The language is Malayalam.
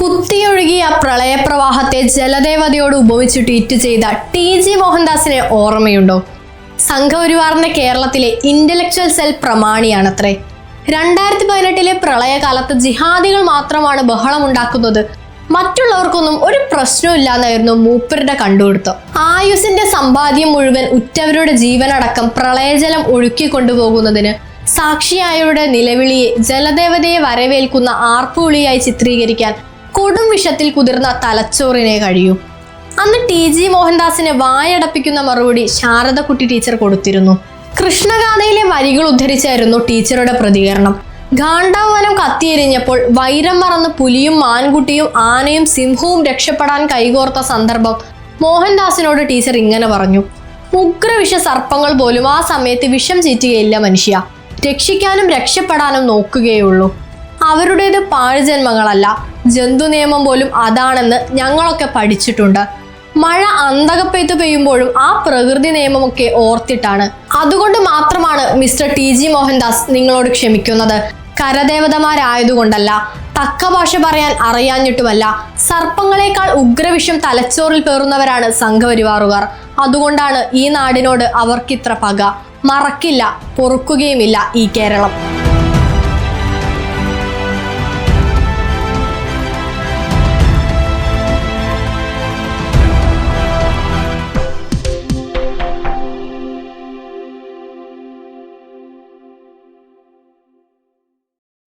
കുത്തിയൊഴുകിയ പ്രളയപ്രവാഹത്തെ ജലദേവതയോട് ഉപമിച്ച് ട്വീറ്റ് ചെയ്ത ടി ജി മോഹൻദാസിനെ ഓർമ്മയുണ്ടോ? സംഘപരിവാറിന്റെ കേരളത്തിലെ ഇന്റലക്ച്വൽ സെൽ പ്രമാണിയാണത്രേ. രണ്ടായിരത്തി പതിനെട്ടിലെ പ്രളയകാലത്ത് ജിഹാദികൾ മാത്രമാണ് ബഹളമുണ്ടാക്കുന്നത്. മറ്റുള്ളവർക്കൊന്നും ഒരു പ്രശ്നമില്ലാന്നായിരുന്നു മൂപ്പരുടെ കണ്ടുപിടുത്തം. ആയുസിന്റെ സമ്പാദ്യം മുഴുവൻ ഉറ്റവരുടെ ജീവനടക്കം പ്രളയജലം ഒഴുക്കി കൊണ്ടുപോകുന്നതിന് സാക്ഷിയായവരുടെ നിലവിളിയെ ജലദേവതയെ വരവേൽക്കുന്ന ആർപ്പുവിളിയായി ചിത്രീകരിക്കാൻ കൊടും വിഷത്തിൽ കുതിർന്ന തലച്ചോറിനെ കഴിയൂ. അന്ന് ടി ജി മോഹൻദാസിനെ വായടപ്പിക്കുന്ന മറുപടി ശാരദക്കുട്ടി ടീച്ചർ കൊടുത്തിരുന്നു. കൃഷ്ണഗാഥയിലെ വരികൾ ഉദ്ധരിച്ചായിരുന്നു ടീച്ചറുടെ പ്രതികരണം. ഗാണ്ടാവനം കത്തിയെരിഞ്ഞപ്പോൾ വൈരം മറന്ന് പുലിയും മാൻകുട്ടിയും ആനയും സിംഹവും രക്ഷപ്പെടാൻ കൈകോർത്ത സന്ദർഭം മോഹൻദാസിനോട് ടീച്ചർ ഇങ്ങനെ പറഞ്ഞു. ഉഗ്രവിഷ സർപ്പങ്ങൾ പോലും ആ സമയത്ത് വിഷം ചീറ്റുകയില്ല മനുഷ്യ. രക്ഷിക്കാനും രക്ഷപ്പെടാനും നോക്കുകയുള്ളൂ അവരുടേത് പാഴ്ജന്മങ്ങളല്ല. ജന്തു നിയമം പോലും അതാണെന്ന് ഞങ്ങളൊക്കെ പഠിച്ചിട്ടുണ്ട്. മഴ അന്തകപ്പെയ്ത്ത് പെയ്യുമ്പോഴും ആ പ്രകൃതി നിയമമൊക്കെ ഓർത്തിട്ടാണ്. അതുകൊണ്ട് മാത്രമാണ് മിസ്റ്റർ ടി ജി മോഹൻദാസ് നിങ്ങളോട് ക്ഷമിക്കുന്നത്. കരദേവതമാരായതുകൊണ്ടല്ല. തക്ക ഭാഷ പറയാൻ അറിയാഞ്ഞിട്ടുമല്ല. സർപ്പങ്ങളെക്കാൾ ഉഗ്രവിഷം തലച്ചോറിൽ പേറുന്നവരാണ് സംഘപരിവാറുകാർ. അതുകൊണ്ടാണ് ഈ നാടിനോട് അവർക്കിത്ര പക. മറക്കില്ല പൊറുക്കുകയുമില്ല ഈ കേരളം.